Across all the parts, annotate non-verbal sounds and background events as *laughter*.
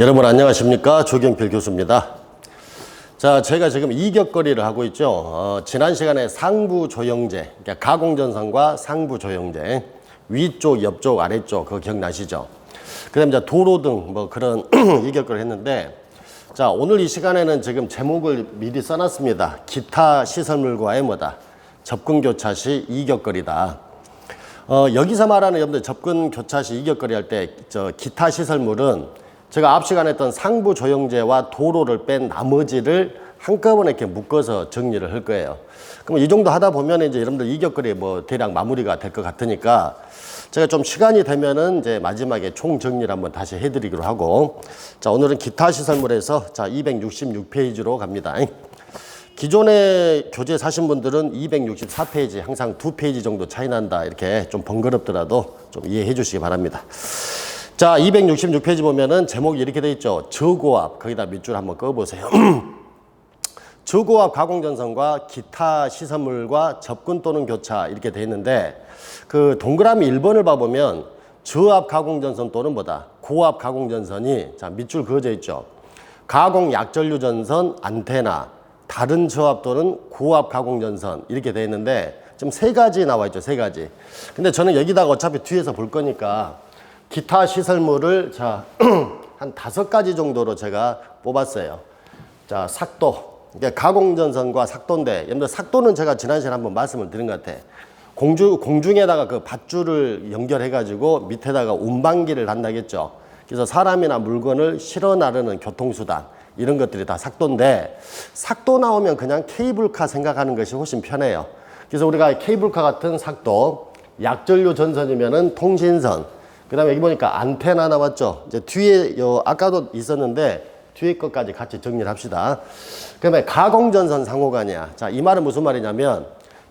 여러분 안녕하십니까 조경필 교수입니다. 자, 제가 지금 이격거리를 하고 있죠. 어, 지난 시간에 상부 조형제, 그러니까 가공전선과 상부 조형제, 위쪽, 옆쪽, 아래쪽 그거 기억나시죠? 그 다음 이제 도로 등 뭐 그런 *clears throat* 이격거리를 했는데, 자 오늘 이 시간에는 지금 제목을 미리 써놨습니다. 기타 시설물과의 뭐다 접근 교차 시 이격거리다. 어, 여기서 말하는 여러분들 접근 교차 시 이격거리 할 때 저 기타 시설물은 제가 앞 시간에 했던 상부 조형제와 도로를 뺀 나머지를 한꺼번에 이렇게 묶어서 정리를 할 거예요. 그럼 이 정도 하다 보면 이제 여러분들 이격거리 뭐 대략 마무리가 될 것 같으니까 제가 좀 시간이 되면은 이제 마지막에 총 정리를 한번 다시 해드리기로 하고 자 오늘은 기타 시설물에서 자 266페이지로 갑니다. 기존에 교재 사신 분들은 264페이지 항상 두 페이지 정도 차이 난다 이렇게 좀 번거롭더라도 좀 이해해 주시기 바랍니다. 자 266페이지 보면은 제목이 이렇게 돼 있죠. 저고압 거기다 밑줄 한번 꺼보세요. *clears throat* 저고압 가공전선과 기타 시설물과 접근 또는 교차 이렇게 돼 있는데 그 동그라미 1번을 봐보면 저압 가공전선 또는 뭐다 고압 가공전선이 자 밑줄 그어져 있죠. 가공 약전류 전선 안테나 다른 저압 또는 고압 가공전선 이렇게 돼 있는데 지금 세 가지 나와 있죠 세 가지. 근데 저는 여기다가 어차피 뒤에서 볼 거니까 기타 시설물을 자 *clears throat* 한 다섯 가지 정도로 제가 뽑았어요. 자, 삭도. 이게 가공전선과 삭도인데, 여러분들 삭도는 제가 지난 시간에 한번 말씀을 드린 것 같아. 공주, 공중에다가 그 밧줄을 연결해가지고 밑에다가 운반기를 한다겠죠. 그래서 사람이나 물건을 실어 나르는 교통수단. 이런 것들이 다 삭도인데, 삭도 나오면 그냥 케이블카 생각하는 것이 훨씬 편해요. 그래서 우리가 케이블카 같은 삭도, 약전류 전선이면은 통신선, 그 다음에 여기 보니까 안테나 나왔죠. 이제 뒤에, 요, 아까도 있었는데, 뒤에 것까지 같이 정리를 합시다. 그 다음에 가공전선 상호간이야. 자, 이 말은 무슨 말이냐면,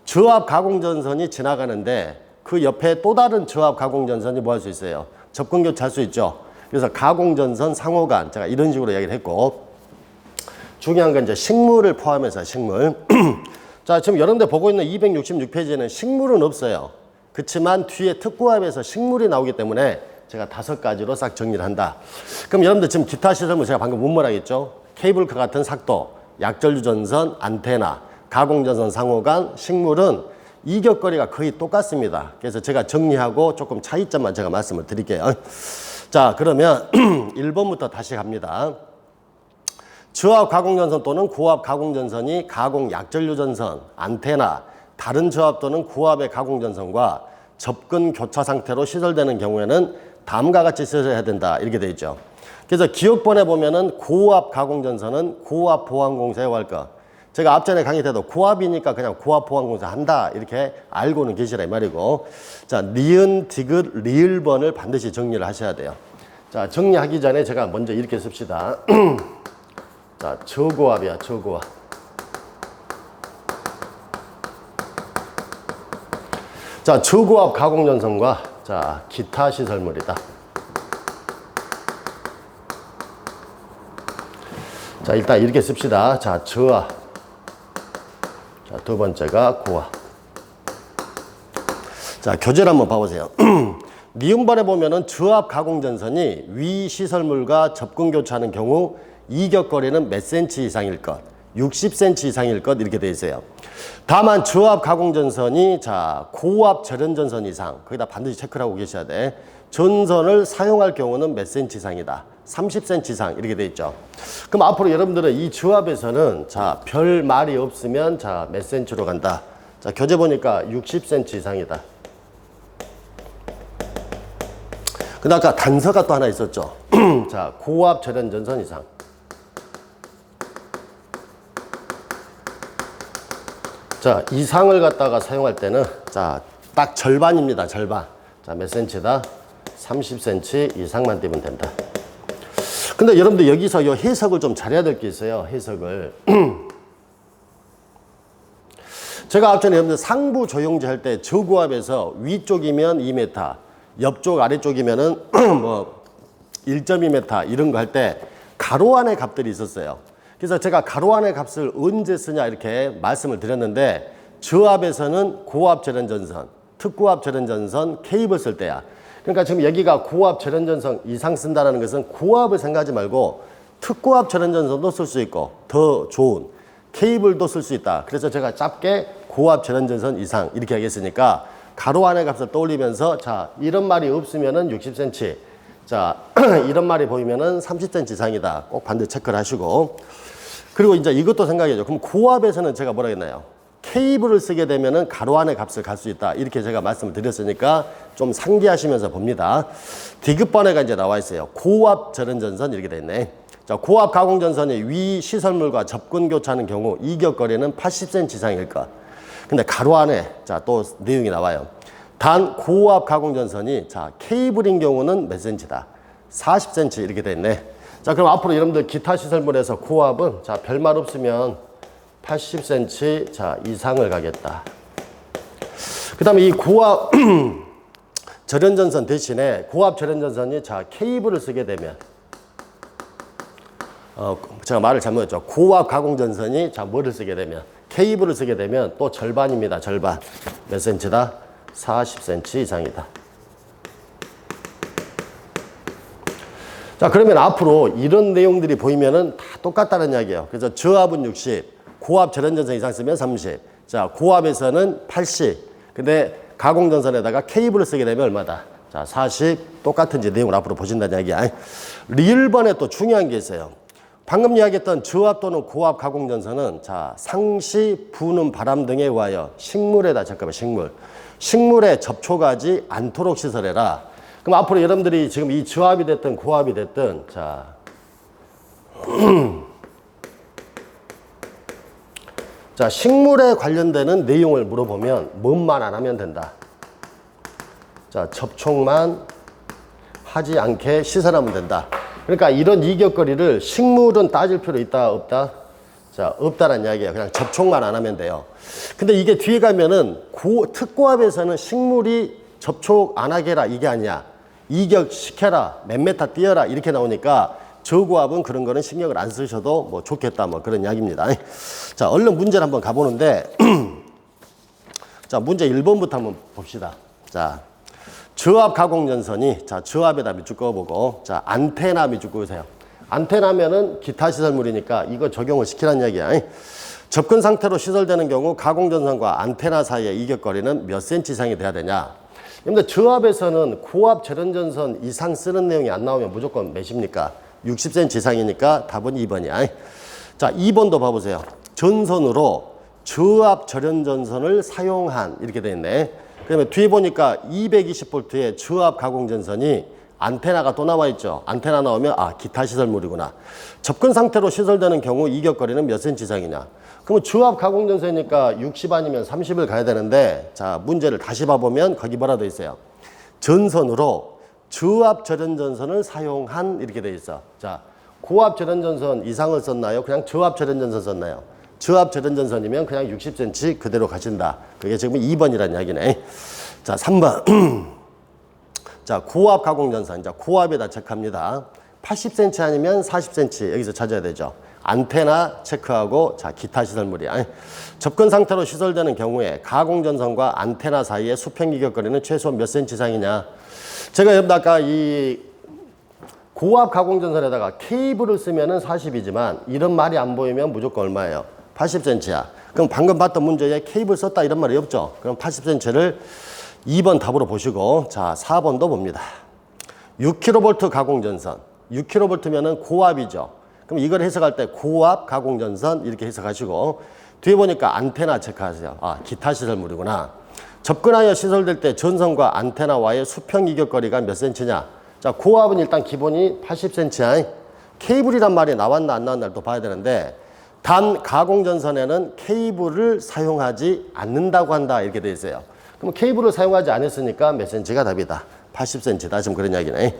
저압 가공전선이 지나가는데, 그 옆에 또 다른 저압 가공전선이 뭐 할 수 있어요? 접근 교차할 수 있죠. 그래서 가공전선 상호간. 제가 이런 식으로 이야기를 했고, 중요한 건 이제 식물을 포함해서 식물. *clears throat* 자, 지금 여러분들 보고 있는 266페이지에는 식물은 없어요. 그렇지만 뒤에 특구압에서 식물이 나오기 때문에 제가 다섯 가지로 싹 정리를 한다. 그럼 여러분들 지금 기타 시설물 제가 방금 문말하겠죠? 케이블카 같은 삭도, 약전류 전선, 안테나, 가공전선 상호간, 식물은 이격거리가 거의 똑같습니다. 그래서 제가 정리하고 조금 차이점만 제가 말씀을 드릴게요. 자, 그러면 *clears throat* 1번부터 다시 갑니다. 저압 가공전선 또는 고압 가공전선이 가공 약전류 전선, 안테나, 다른 저압 또는 고압의 가공전선과 접근 교차 상태로 시설되는 경우에는 다음과 같이 시설해야 된다 이렇게 되어 있죠. 그래서 기억본에 보면은 고압 가공전선은 고압 보안공사에 할 거. 제가 앞전에 강의 때도 고압이니까 그냥 고압 보안공사 한다 이렇게 알고는 계시라 이 말이고 자 니은 디귿 리을번을 반드시 정리를 하셔야 돼요. 자 정리하기 전에 제가 먼저 이렇게 씁시다. *clears throat* 자 저고압이야 저고압. 자, 저고압 가공전선과 자, 기타 시설물이다. 자, 일단 이렇게 씁시다. 자, 저압. 자, 두 번째가 고압. 자, 교재를 한번 봐보세요. *clears throat* 니은번에 보면은 저압 가공전선이 위 시설물과 접근 교차하는 경우 이격거리는 몇 센치 이상일 것. 60cm 이상일 것 이렇게 돼 있어요. 다만 저압 가공 전선이 자 고압 절연 전선 이상 거기다 반드시 체크를 하고 계셔야 돼. 전선을 사용할 경우는 몇 cm 이상이다. 30cm 이상 이렇게 돼 있죠. 그럼 앞으로 여러분들은 이 저압에서는 자별 말이 없으면 자몇 cm로 간다. 자 교재 보니까 60cm 이상이다. 근데 아까 단서가 또 하나 있었죠. *clears throat* 자 고압 절연 전선 이상. 자, 이 상을 갖다가 사용할 때는 자, 딱 절반입니다. 절반. 자, 몇 센치다? 30cm 이상만 띄면 된다. 근데 여러분들 여기서 이 해석을 좀 잘해야 될 게 있어요. 해석을. *clears throat* 제가 앞전에 여러분들 상부 조용제 할 때 저고압에서 위쪽이면 2m, 옆쪽 아래쪽이면은 *clears throat* 뭐 1.2m 이런 거 할 때 가로 안의 값들이 있었어요. 그래서 제가 가로 안의 값을 언제 쓰냐 이렇게 말씀을 드렸는데 저압에서는 고압 절연전선, 특고압 절연전선, 케이블 쓸 때야. 그러니까 지금 여기가 고압 절연전선 이상 쓴다는 것은 고압을 생각하지 말고 특고압 절연전선도 쓸 수 있고 더 좋은 케이블도 쓸 수 있다. 그래서 제가 짧게 고압 절연전선 이상 이렇게 하겠으니까 가로 안의 값을 떠올리면서 자 이런 말이 없으면은 60cm 자 *clears throat* 이런 말이 보이면은 30cm 이상이다. 꼭 반드시 체크를 하시고 그리고 이제 이것도 생각해야죠. 그럼 고압에서는 제가 뭐라 했나요? 케이블을 쓰게 되면은 가로 안의 값을 갈 수 있다. 이렇게 제가 말씀을 드렸으니까 좀 상기하시면서 봅니다. 디귿번에가 이제 나와 있어요. 고압 절연전선 이렇게 돼 있네. 자, 고압 가공전선이 위 시설물과 접근 교차하는 경우 이격 거리는 80cm 이상일 것. 근데 가로 안에 자, 또 내용이 나와요. 단 고압 가공전선이 자, 케이블인 경우는 몇 cm다? 40cm 이렇게 돼 있네. 자, 그럼 앞으로 여러분들 기타 시설물에서 고압은 자, 별말 없으면 80cm 자, 이상을 가겠다. 그 다음에 이 고압 *clears throat* 절연전선 대신에 고압 절연전선이 자, 케이블을 쓰게 되면 어, 제가 말을 잘못했죠. 고압 가공전선이 자, 뭐를 쓰게 되면 케이블을 쓰게 되면 또 절반입니다. 절반. 몇 센치다? 40cm 이상이다. 자, 그러면 앞으로 이런 내용들이 보이면은 다 똑같다는 이야기예요. 그래서 저압은 60, 고압 절연전선 이상 쓰면 30. 자, 고압에서는 80. 근데 가공전선에다가 케이블을 쓰게 되면 얼마다? 자, 40. 똑같은 이제 내용을 앞으로 보신다는 이야기야. 리을번에 또 중요한 게 있어요. 방금 이야기했던 저압 또는 고압 가공전선은 자, 상시, 부는 바람 등에 의하여 식물에다 잠깐만 식물. 식물에 접촉하지 않도록 시설해라. 그럼 앞으로 여러분들이 지금 이 저압이 됐든 고압이 됐든 자 *clears throat* 자, 식물에 관련되는 내용을 물어보면 뭔만 안 하면 된다. 자, 접촉만 하지 않게 시설하면 된다. 그러니까 이런 이격거리를 식물은 따질 필요 있다, 없다? 자, 없다는 이야기예요. 그냥 접촉만 안 하면 돼요. 근데 이게 뒤에 가면은 고, 특고압에서는 식물이 접촉 안 하게 해라 이게 아니야. 이격 시켜라, 몇 메타 뛰어라 이렇게 나오니까 저고압은 그런 거는 신경을 안 쓰셔도 뭐 좋겠다 뭐 그런 이야기입니다. *laughs* 자, 얼른 문제를 한번 가보는데 *clears throat* 자, 문제 1번부터 한번 봅시다. 자, 저압 가공전선이 자, 저압에다 밑줄 그어보고 자, 안테나 밑줄 그으세요. 안테나면은 기타 시설물이니까 이거 적용을 시키라는 이야기야. 접근 상태로 시설되는 경우 가공전선과 안테나 사이의 이격거리는 몇 센치 이상이 돼야 되냐? 근데 저압에서는 고압 절연전선 이상 쓰는 내용이 안 나오면 무조건 몇입니까? 60cm 이상이니까 답은 2번이야. 자, 2번도 봐보세요. 전선으로 저압 절연전선을 사용한 이렇게 돼 있네. 그러면 뒤에 보니까 220V의 저압 가공전선이 안테나가 또 나와 있죠. 안테나 나오면 아 기타 시설물이구나. 접근 상태로 시설되는 경우 이격거리는 몇 센치 이상이냐. 그러면 저압 가공전선이니까 60 아니면 30을 가야 되는데 자 문제를 다시 봐보면 거기 뭐라 돼 있어요. 전선으로 저압 절연전선을 사용한 이렇게 돼 있어. 자 고압 절연전선 이상을 썼나요? 그냥 저압 절연전선 썼나요? 저압 절연전선이면 그냥 60cm 그대로 가신다. 그게 지금 2번이라는 이야기네. 자 3번. *clears throat* 자, 고압 가공전선. 자, 고압에다 체크합니다. 80cm 아니면 40cm 여기서 찾아야 되죠. 안테나 체크하고 자, 기타 시설물이야. 접근 상태로 시설되는 경우에 가공 전선과 안테나 사이의 수평 이격거리는 최소 몇 cm 이상이냐. 제가 여러분 아까 이 고압 가공 전선에다가 케이블을 쓰면은 40이지만 이런 말이 안 보이면 무조건 얼마예요? 80cm야. 그럼 방금 봤던 문제에 케이블 썼다 이런 말이 없죠. 그럼 80cm를 2번 답으로 보시고 자 4번도 봅니다. 6kV 가공 전선 6kV면은 고압이죠. 그럼 이걸 해석할 때 고압 가공전선 이렇게 해석하시고 뒤에 보니까 안테나 체크하세요. 아 기타 시설물이구나. 접근하여 시설될 때 전선과 안테나와의 수평 이격거리가 몇 센치냐. 자 고압은 일단 기본이 80cm야. 케이블이란 말이 나왔나 안 나왔나를 또 봐야 되는데 단 가공전선에는 케이블을 사용하지 않는다고 한다 이렇게 돼 있어요. 그럼 케이블을 사용하지 않았으니까 몇 센치가 답이다. 80cm다. 지금 그런 이야기네.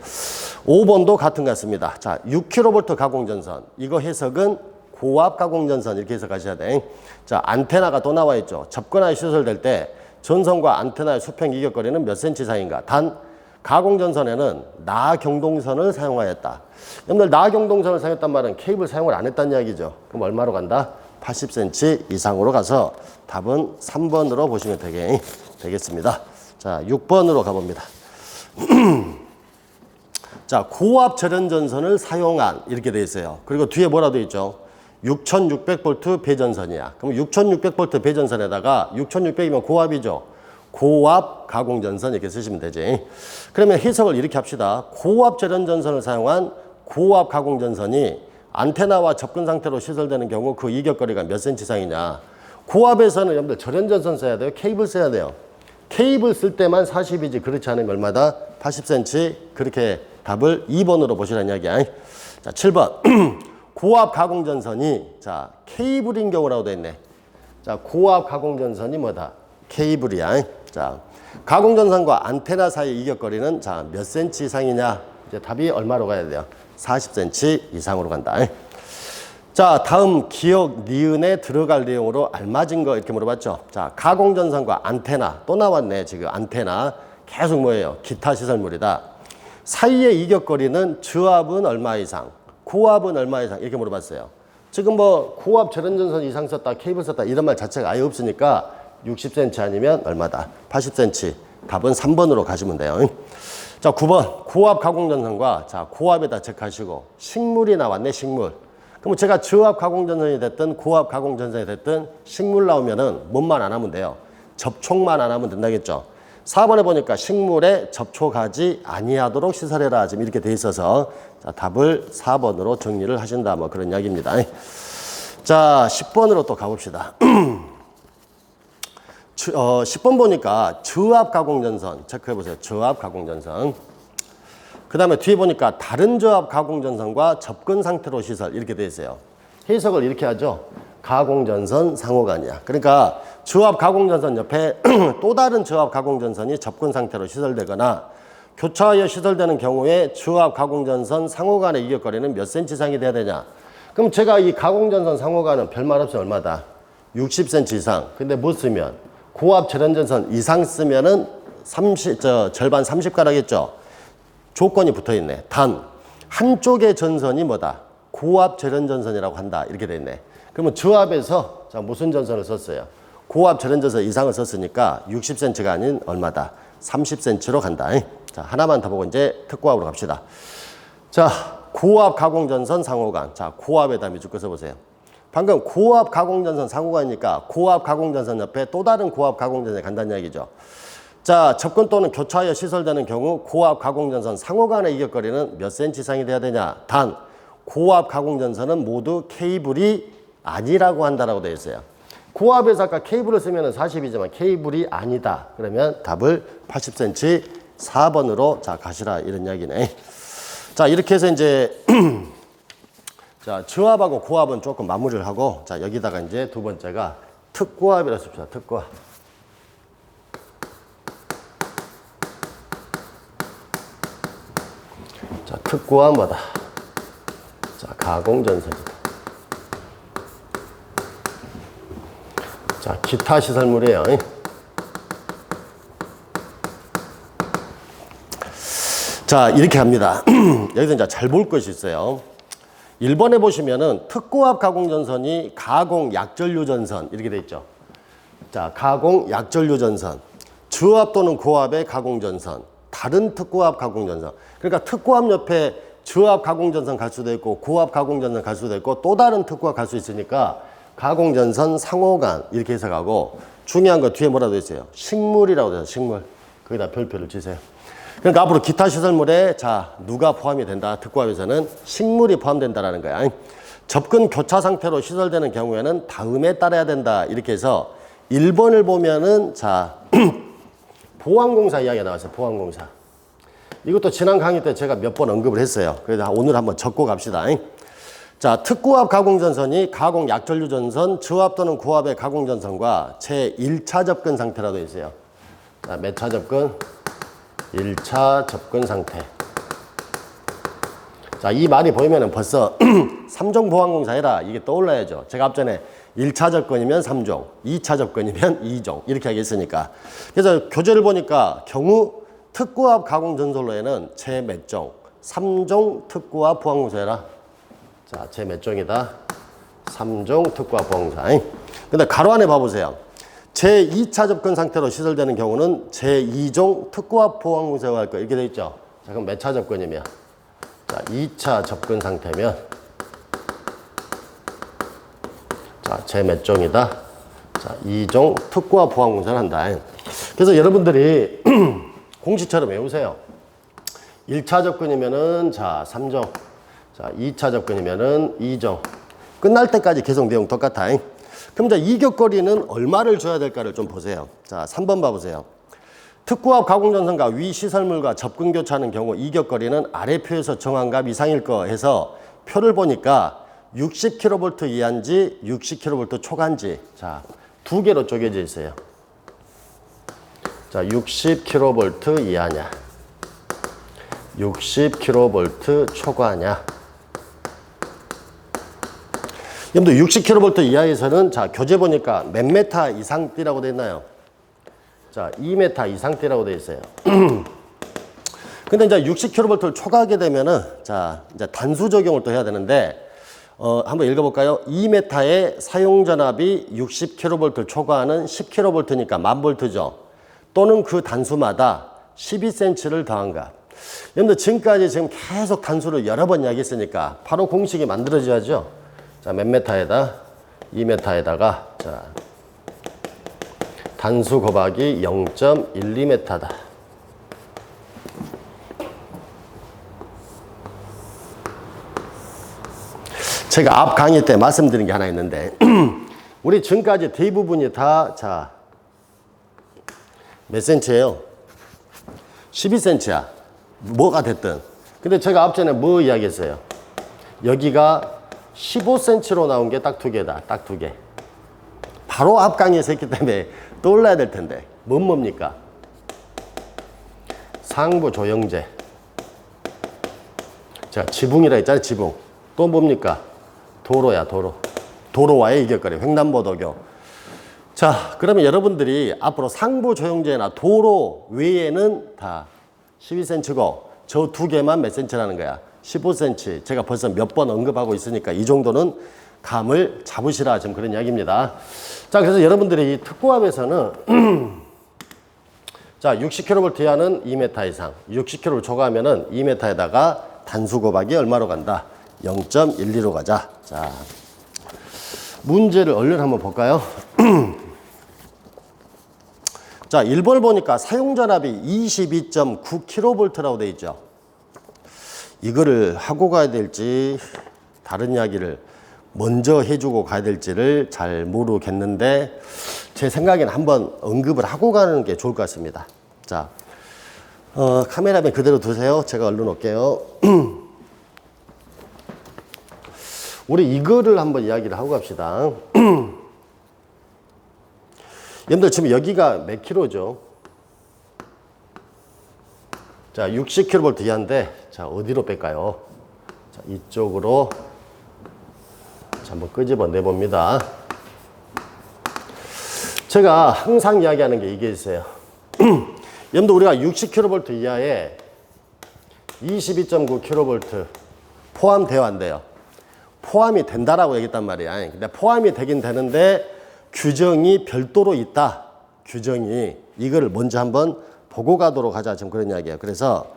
5번도 같은 것 같습니다. 자, 6kV 가공전선. 이거 해석은 고압 가공전선 이렇게 해석하셔야 돼. 자, 안테나가 또 나와 있죠. 접근하여 시설될 때 전선과 안테나의 수평 이격거리는 몇 cm 사이인가? 단 가공전선에는 나경동선을 사용하였다. 여러분들 나경동선을 사용했단 말은 케이블 사용을 안 했다는 이야기죠. 그럼 얼마로 간다? 80cm 이상으로 가서 답은 3번으로 보시면 되겠습니다. 자, 6번으로 가봅니다. *clears throat* 자, 고압 절연 전선을 사용한 이렇게 돼 있어요. 그리고 뒤에 뭐라 돼 있죠? 6600V 배전선이야. 그럼 6600V 배전선에다가 6600이면 고압이죠. 고압 가공 전선 이렇게 쓰시면 되지. 그러면 해석을 이렇게 합시다. 고압 절연 전선을 사용한 고압 가공 전선이 안테나와 접근 상태로 시설되는 경우 그 이격거리가 몇 센치 이상이냐? 고압에서는 여러분들 절연 전선 써야 돼요. 케이블 써야 돼요. 케이블 쓸 때만 40이지 그렇지 않으면 얼마다? 80cm 그렇게 답을 2번으로 보시라는 이야기야. 자, 7번. *clears throat* 고압 가공 전선이 자, 케이블인 경우라고 돼 있네. 자, 고압 가공 전선이 뭐다? 케이블이야. 자, 가공 전선과 안테나 사이 이격거리는 자, 몇 센치 이상이냐? 이제 답이 얼마로 가야 돼요? 40cm 이상으로 간다. 자, 다음 기억 니은에 들어갈 내용으로 알맞은 거 이렇게 물어봤죠. 자, 가공전선과 안테나 또 나왔네. 지금 안테나 계속 뭐예요? 기타 시설물이다. 사이의 이격거리는 저압은 얼마 이상, 고압은 얼마 이상 이렇게 물어봤어요. 지금 뭐 고압 절연전선 이상 썼다, 케이블 썼다 이런 말 자체가 아예 없으니까 60cm 아니면 얼마다? 80cm. 답은 3번으로 가시면 돼요. 자, 9번 고압 가공전선과 자 고압에다 체크하시고 식물이 나왔네, 식물. 그럼 제가 저압 가공전선이 됐든 고압 가공전선이 됐든 식물 나오면은 뭔만 안 하면 돼요. 접촉만 안 하면 된다겠죠. 4번에 보니까 식물에 접촉하지 아니하도록 시설해라 지금 이렇게 돼 있어서 자, 답을 4번으로 정리를 하신다 뭐 그런 이야기입니다. 자, 10번으로 또 가봅시다. *clears throat* 주- 어, 10번 보니까 저압 가공전선 체크해 보세요. 저압 가공전선. 그 다음에 뒤에 보니까 다른 저압 가공전선과 접근 상태로 시설 이렇게 돼 있어요. 해석을 이렇게 하죠. 가공전선 상호간이야. 그러니까 저압 가공전선 옆에 *clears throat* 또 다른 저압 가공전선이 접근 상태로 시설되거나 교차하여 시설되는 경우에 저압 가공전선 상호간의 이격거리는 몇 센치 이상이 돼야 되냐. 그럼 제가 이 가공전선 상호간은 별말 없이 얼마다? 60cm 이상. 근데 못 쓰면 고압 절연전선 이상 쓰면은 30, 저 절반 30가락겠죠. 조건이 붙어 있네. 단 한쪽의 전선이 뭐다? 고압 절연 전선이라고 한다. 이렇게 돼 있네. 그러면 저압에서 자 무슨 전선을 썼어요? 고압 절연 전선 이상을 썼으니까 60cm가 아닌 얼마다? 30cm로 간다. 자 하나만 더 보고 이제 특고압으로 갑시다. 자 고압 가공 전선 상호간. 자 고압에다 밑줄 써보세요. 방금 고압 가공전선 상호간이니까 고압 가공전선 옆에 또 다른 고압 가공전선이 간다는 이야기죠. 자, 접근 또는 교차하여 시설되는 경우 고압 가공전선 상호 간의 이격거리는 몇 센치 이상이 돼야 되냐? 단, 고압 가공전선은 모두 케이블이 아니라고 한다라고 되어 있어요. 고압에서 아까 케이블을 쓰면 40이지만 케이블이 아니다. 그러면 답을 80cm 4번으로 자, 가시라 이런 이야기네. 자, 이렇게 해서 이제 *clears throat* 자, 저압하고 고압은 조금 마무리를 하고 자, 여기다가 이제 두 번째가 특고압이라 씁시다. 특고압. 자, 뭐다? 자, 가공전선이다. 자, 기타 시설물이에요. 자, 이렇게 합니다. *clears throat* 여기서 이제 잘 볼 것이 있어요. 1번에 보시면은 특고압 가공전선이 가공 약전류 전선 이렇게 돼 있죠. 자, 가공 약전류 전선. 저압 또는 고압의 가공 전선. 다른 특고압 가공 전선. 그러니까 특고압 옆에 저압 가공 전선 갈 수도 있고 고압 가공 전선 갈 수도 있고 또 다른 특고압 갈수 있으니까 가공 전선 상호간 이렇게 해석하고 중요한 거 뒤에 뭐라고 돼 있어요? 식물이라고 돼요. 식물. 거기다 별표를 치세요. 그러니까 앞으로 기타 시설물에 자 누가 포함이 된다 특고압에서는 식물이 포함된다라는 거야. 접근 교차 상태로 시설되는 경우에는 다음에 따라야 된다 이렇게 해서 1번을 보면은 자 *clears throat* 보안공사 이야기가 나왔어요. 보안공사. 이것도 지난 강의 때 제가 몇 번 언급을 했어요. 그래서 오늘 한번 적고 갑시다. 자, 특고압 가공전선이 가공 약전류 전선, 저압 또는 고압의 가공전선과 제 1차 접근 상태라도 있어요. 자, 몇차 접근? 1차 접근 상태. 자, 이 말이 보이면은 벌써 *clears throat* 삼종 보안공사해라. 이게 떠올라야죠. 제가 앞전에 1차 접근이면 3종, 2차 접근이면 2종. 이렇게 하겠으니까. 그래서 교재를 보니까 경우 특고압 가공 전선로에는 제 몇 종? 3종 특고압 보안공사해라. 자, 제 몇 종이다? 3종 특고압 보안공사. 근데 가로 안에 봐보세요. 제2차 접근 상태로 시설되는 경우는 제2종 특고압 포항공사와 할거 이렇게 돼 있죠. 자, 그럼 몇 차 접근이면? 자, 2차 접근 상태면 자, 제 몇 종이다? 자, 2종 특고압 포항공사를 한다. 그래서 여러분들이 *clears throat* 공식처럼 외우세요. 1차 접근이면은 자, 3종. 자, 2차 접근이면은 2종. 끝날 때까지 계속 내용 똑같아. 그럼 자, 이격거리는 얼마를 줘야 될까를 좀 보세요. 자, 3번 봐보세요. 특구압 가공전선과 위 시설물과 접근 교차하는 경우 이격거리는 아래 표에서 정한 값 이상일 거 해서 표를 보니까 60kV 이하인지 60kV 초과인지 자, 두 개로 쪼개져 있어요. 자, 60kV 이하냐? 60kV 초과냐? 여러분들 60kV 이하에서는 자 교재 보니까 몇 메타 이상 뛰라고 돼 있나요? 자 2m 이상 뛰라고 돼 있어요. *clears throat* 근데 이제 60kV를 초과하게 되면은 자 이제 단수 적용을 또 해야 되는데 어 한번 읽어볼까요? 2m의 사용 전압이 60kV 초과하는 10kV니까 만 볼트죠. 또는 그 단수마다 12cm를 더한가. 여러분들 지금까지 지금 계속 단수를 여러 번 이야기했으니까 바로 공식이 만들어져야죠. 자, 몇 메타에다? 2메타에다가 자, 단수 곱하기 0.12m다. 제가 앞 강의 때 말씀드린 게 하나 있는데 *clears throat* 우리 지금까지 대부분이 다 자, 몇 센치예요? 12cm야. 뭐가 됐든. 근데 제가 앞전에 뭐 이야기했어요? 여기가 15cm로 나온 게 딱 두 개다. 딱 두 개. 바로 앞 강의에서 했기 때문에 떠올라야 될 텐데. 뭔 뭡니까? 상부 조영제. 자, 지붕이라 했잖아요. 지붕. 또 뭡니까? 도로야, 도로. 도로와의 이격거리. 횡단보도교. 자, 그러면 여러분들이 앞으로 상부 조영제나 도로 외에는 다 12cm고 저 두 개만 몇 cm라는 거야? 15cm. 제가 벌써 몇 번 언급하고 있으니까 이 정도는 감을 잡으시라 지금 그런 이야기입니다. 자, 그래서 여러분들이 이 특고압에서는 *clears throat* 자, 60kV 이하는 2m 이상, 60kV 초과하면은 2m에다가 단수 곱하기 얼마로 간다? 0.12로 가자. 자, 문제를 얼른 한번 볼까요? *clears throat* 자, 1번 보니까 사용전압이 22.9kV라고 되어 있죠. 이거를 하고 가야 될지 다른 이야기를 먼저 해주고 가야 될지를 잘 모르겠는데 제 생각에는 한번 언급을 하고 가는 게 좋을 것 같습니다. 자, 어, 카메라맨 그대로 두세요. 제가 얼른 올게요. *clears throat* 우리 이거를 한번 이야기를 하고 갑시다. *clears throat* 여러분들 지금 여기가 몇 킬로죠? 자, 60kV 이하인데, 자, 어디로 뺄까요? 자, 이쪽으로, 자, 한번 끄집어 내봅니다. 제가 항상 이야기하는 게 이게 있어요. *clears throat* 여러분들 우리가 60kV 이하에 22.9kV 포함되어 안 돼요. 포함이 된다라고 얘기했단 말이야. 근데 포함이 되긴 되는데 규정이 별도로 있다. 규정이 이거를 먼저 한번 보고 가도록 하자. 지금 그런 이야기예요. 그래서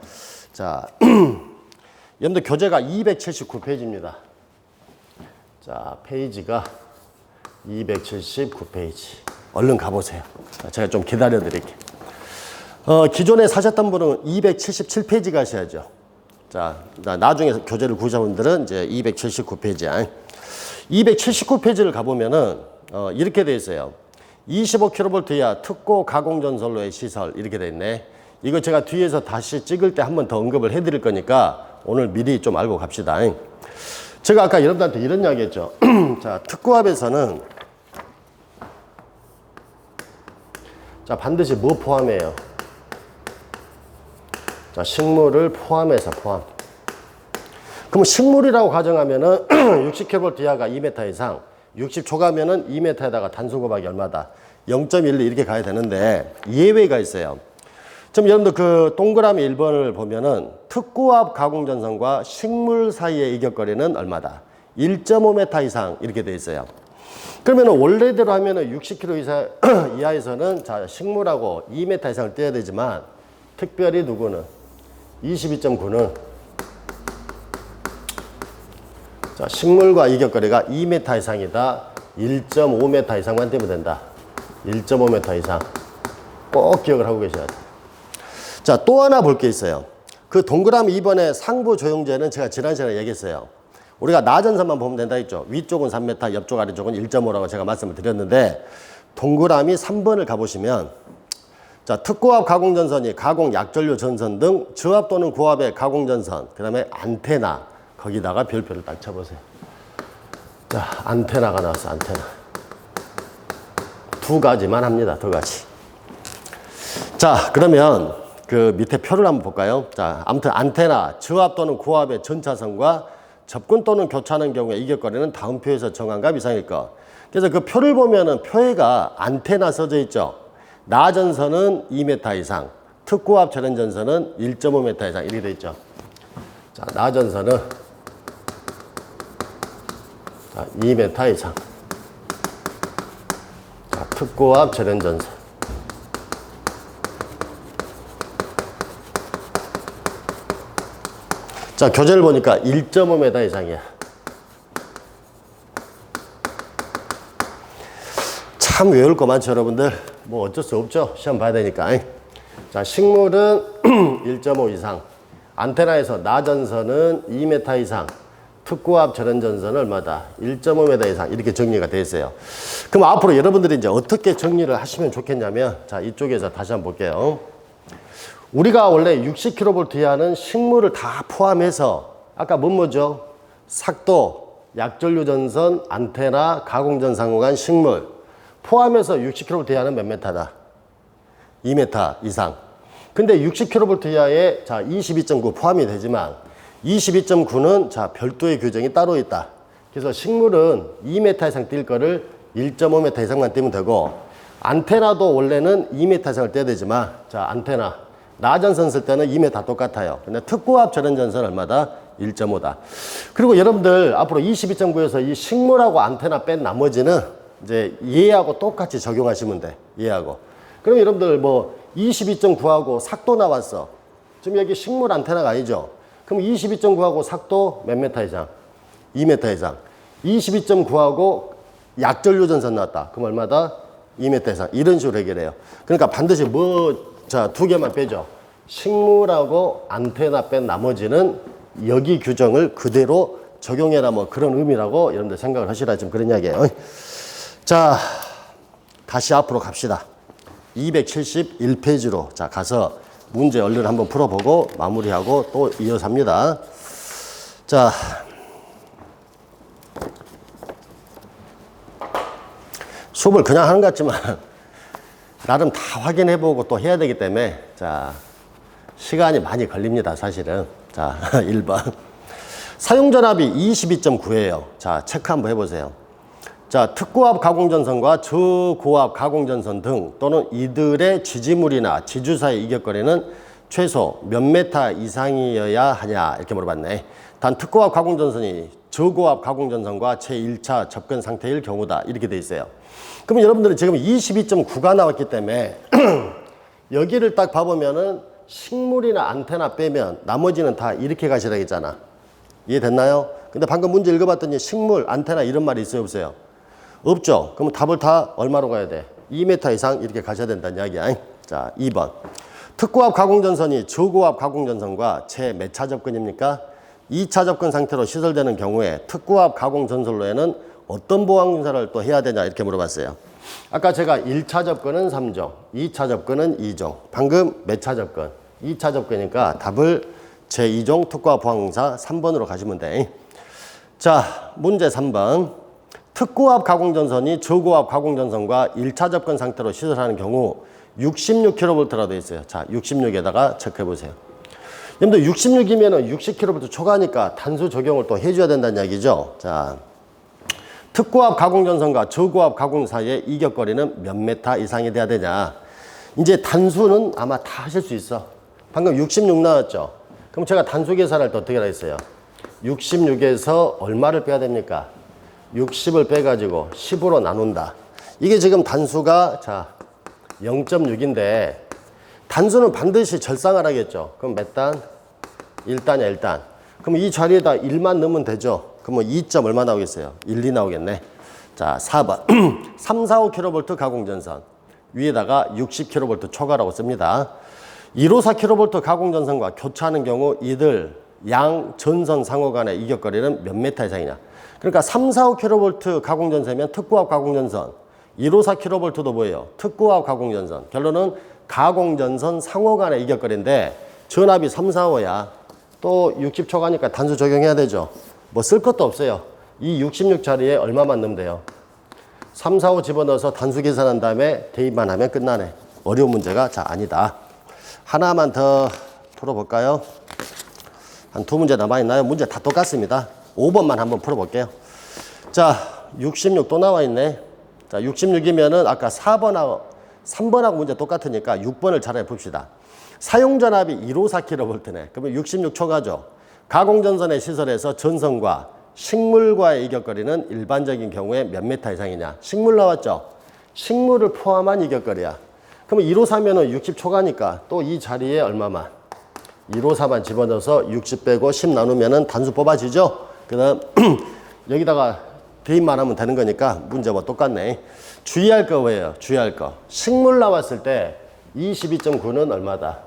자, *clears throat* 여러분들 교재가 279페이지입니다. 자, 페이지가 279페이지. 얼른 가보세요. 자, 제가 좀 기다려 드릴게요. 어, 기존에 사셨던 분은 277페이지 가셔야죠. 자, 나- 나중에 교재를 구하신 분들은 이제 279페이지야. 279페이지를 가보면은, 어, 이렇게 돼 있어요. 25kV 이하 특고 가공 전선로의 시설, 이렇게 돼 있네. 이거 제가 뒤에서 다시 찍을 때 한 번 더 언급을 해 드릴 거니까 오늘 미리 좀 알고 갑시다. 제가 아까 여러분들한테 이런 이야기 했죠. *clears throat* 자, 특고압에서는 자, 반드시 뭐 포함해요? 자, 식물을 포함해서 포함. 그럼 식물이라고 가정하면은 60kV 이하가 2m 이상, 60 초과면은 2m에다가 단수 곱하기 얼마다? 0.12 이렇게 가야 되는데 예외가 있어요. 지금 여러분들 그 동그라미 1번을 보면은 특고압 가공전선과 식물 사이의 이격거리는 얼마다? 1.5m 이상 이렇게 돼 있어요. 그러면 원래대로 하면은 60km 이사, *clears throat* 이하에서는 자, 식물하고 2m 이상을 떼야 되지만 특별히 누구는 22.9는 자, 식물과 이격거리가 2m 이상이다. 1.5m 이상만 떼면 된다. 1.5m 이상. 꼭 기억을 하고 계셔야 돼. 자, 또 하나 볼 게 있어요. 그 동그라미 2번의 상부 조형제는 제가 지난 시간에 얘기했어요. 우리가 나전선만 보면 된다 했죠. 위쪽은 3m, 옆쪽 아래쪽은 1.5라고 제가 말씀을 드렸는데 동그라미 3번을 가보시면 자, 특고압 가공전선이 가공 약전류 전선 등 저압 또는 고압의 가공전선, 그 다음에 안테나, 거기다가 별표를 딱 쳐보세요. 자, 안테나가 나왔어, 안테나. 두 가지만 합니다, 두 가지. 자, 그러면 그 밑에 표를 한번 볼까요? 자, 아무튼 안테나, 저압 또는 고압의 전차선과 접근 또는 교차하는 경우에 이격거리는 다음 표에서 정한 값 이상일 것. 그래서 그 표를 보면은 표에가 안테나 써져 있죠. 나전선은 2m 이상, 특고압 절연전선은 1.5m 이상 이렇게 돼 있죠. 자, 나전선은 자, 2m 이상. 자, 특고압 절연전선. 자, 교재를 보니까 1.5m 이상이야. 참 외울 거 많죠, 여러분들. 뭐 어쩔 수 없죠. 시험 봐야 되니까. 자, 식물은 *clears throat* 1.5 이상. 안테나에서 나전선은 2m 이상. 특고압 절연전선은 얼마다? 1.5m 이상. 이렇게 정리가 되어 있어요. 그럼 앞으로 여러분들이 이제 어떻게 정리를 하시면 좋겠냐면, 자, 이쪽에서 다시 한번 볼게요. 우리가 원래 60kV 이하는 식물을 다 포함해서 아까 뭐 뭐죠? 삭도, 약전류 전선, 안테나, 가공전 상호간 식물 포함해서 60kV 이하는 몇 메타다? 2m 이상. 근데 60kV 이하에 자 22.9 포함이 되지만 22.9는 자 별도의 규정이 따로 있다. 그래서 식물은 2m 이상 뛸 거를 1.5m 이상만 뛰면 되고 안테나도 원래는 2m 이상을 떼야 되지만 자 안테나 나전선 쓸 때는 2m 다 똑같아요. 근데 특고압 절연전선 얼마다? 1.5다. 그리고 여러분들 앞으로 22.9에서 이 식물하고 안테나 뺀 나머지는 이제 얘하고 똑같이 적용하시면 돼. 얘하고. 그럼 여러분들 뭐 22.9하고 삭도 나왔어. 지금 여기 식물 안테나가 아니죠. 그럼 22.9하고 삭도 몇 메타 이상? 2m 이상. 22.9하고 약전류 전선 나왔다. 그럼 얼마다? 2m 이상. 이런 식으로 해결해요. 그러니까 반드시 뭐, 자, 두 개만 빼죠. 식물하고 안테나 뺀 나머지는 여기 규정을 그대로 적용해라 뭐 그런 의미라고 여러분들 생각을 하시라 지금 그런 이야기예요. 자, 다시 앞으로 갑시다. 271페이지로 자 가서 문제 얼른 한번 풀어보고 마무리하고 또 이어서 합니다. 자, 수업을 그냥 하는 것 같지만 *laughs* 나름 다 확인해보고 또 해야 되기 때문에 자 시간이 많이 걸립니다 사실은. 자 *laughs* 1번. 사용전압이 22.9예요. 자 체크 한번 해보세요 자 특고압 가공전선과 저고압 가공전선 등 또는 이들의 지지물이나 지주사의 이격거리는 최소 몇 메타 이상이어야 하냐 이렇게 물어봤네 단 특고압 가공전선이 저고압 가공전선과 제1차 접근 상태일 경우다 이렇게 돼 있어요 그러면 여러분들은 지금 22.9가 나왔기 때문에 *clears throat* 여기를 딱 봐보면은 식물이나 안테나 빼면 나머지는 다 이렇게 가시라 했잖아. 이해됐나요? 근데 방금 문제 읽어봤더니 식물, 안테나 이런 말이 있어요, 없어요? 없죠? 그럼 답을 다 얼마로 가야 돼? 2m 이상 이렇게 가셔야 된다는 이야기야. 자, 2번. 특고압 가공전선이 저고압 가공전선과 제 몇 차 접근입니까? 2차 접근 상태로 시설되는 경우에 특고압 가공전선로에는 어떤 보안 공사를 또 해야 되냐 이렇게 물어봤어요. 아까 제가 1차 접근은 3종, 2차 접근은 2종. 방금 몇 차 접근? 2차 접근이니까 답을 제2종 특과 보안공사 3번으로 가시면 돼. 자, 문제 3번. 특고압 가공전선이 저고압 가공전선과 1차 접근 상태로 시설하는 경우 66kV라고 되어 있어요. 자, 66에다가 체크해 보세요. 여러분들 66이면 60kV 초과니까 단수 적용을 또 해줘야 된다는 이야기죠. 자, 특고압 가공전선과 저고압 가공 사이의 이격거리는 몇 메타 이상이 돼야 되냐. 이제 단수는 아마 다 하실 수 있어. 방금 66 나왔죠? 그럼 제가 단수 계산할 때 어떻게 하겠어요? 66에서 얼마를 빼야 됩니까? 60을 빼가지고 10으로 나눈다. 이게 지금 단수가 자 0.6인데 단수는 반드시 절상을 하겠죠. 그럼 몇 단? 1단이야 1단. 그럼 이 자리에다 1만 넣으면 되죠. 그러면 2점 얼마 나오겠어요? 1, 2 나오겠네. 자 4번 3, 4, 5kV 가공전선 위에다가 60kV 초과라고 씁니다. 154kV 가공전선과 교차하는 경우 이들 양 전선 상호 간의 이격거리는 몇 메타 이상이냐. 그러니까 3, 4, 5kV 가공전선이면 특고압 가공전선 154kV도 뭐예요? 특고압 가공전선. 결론은 가공전선 상호 간의 이격거리인데 전압이 3, 4, 5야. 또 60초 가니까 단수 적용해야 되죠. 뭐 쓸 것도 없어요. 이 66짜리에 얼마만 넣으면 돼요? 3, 4, 5 집어넣어서 단수 계산한 다음에 대입만 하면 끝나네. 어려운 문제가 자 아니다. 하나만 더 풀어볼까요? 한 두 문제 남아있나요? 문제 다 똑같습니다. 5번만 한번 풀어볼게요. 자, 66 또 나와 있네. 자, 66이면은 아까 4번하고 3번하고 문제 똑같으니까 6번을 차라리 봅시다. 사용 전압이 154kV네. 그러면 66초가죠. 가공전선의 시설에서 전선과 식물과의 이격거리는 일반적인 경우에 몇 메타 이상이냐? 식물 나왔죠? 식물을 포함한 이격거리야. 그러면 154면은 60초가니까 또 이 자리에 얼마만? 154만 집어넣어서 60 빼고 10 나누면은 단수 뽑아지죠? 그 다음 *clears throat* 여기다가 대입만 하면 되는 거니까 문제 뭐 똑같네. 주의할 거 뭐예요? 주의할 거. 식물 나왔을 때 22.9는 얼마다?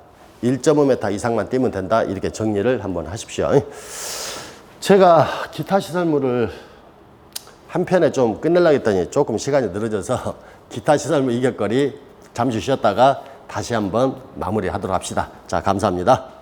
1.5m 이상만 띄면 된다. 이렇게 정리를 한번 하십시오. 제가 기타 시설물을 한 편에 좀 끝내려고 했더니 조금 시간이 늘어져서 *laughs* 기타 시설물 이격거리 잠시 쉬었다가 다시 한번 마무리하도록 합시다. 자, 감사합니다.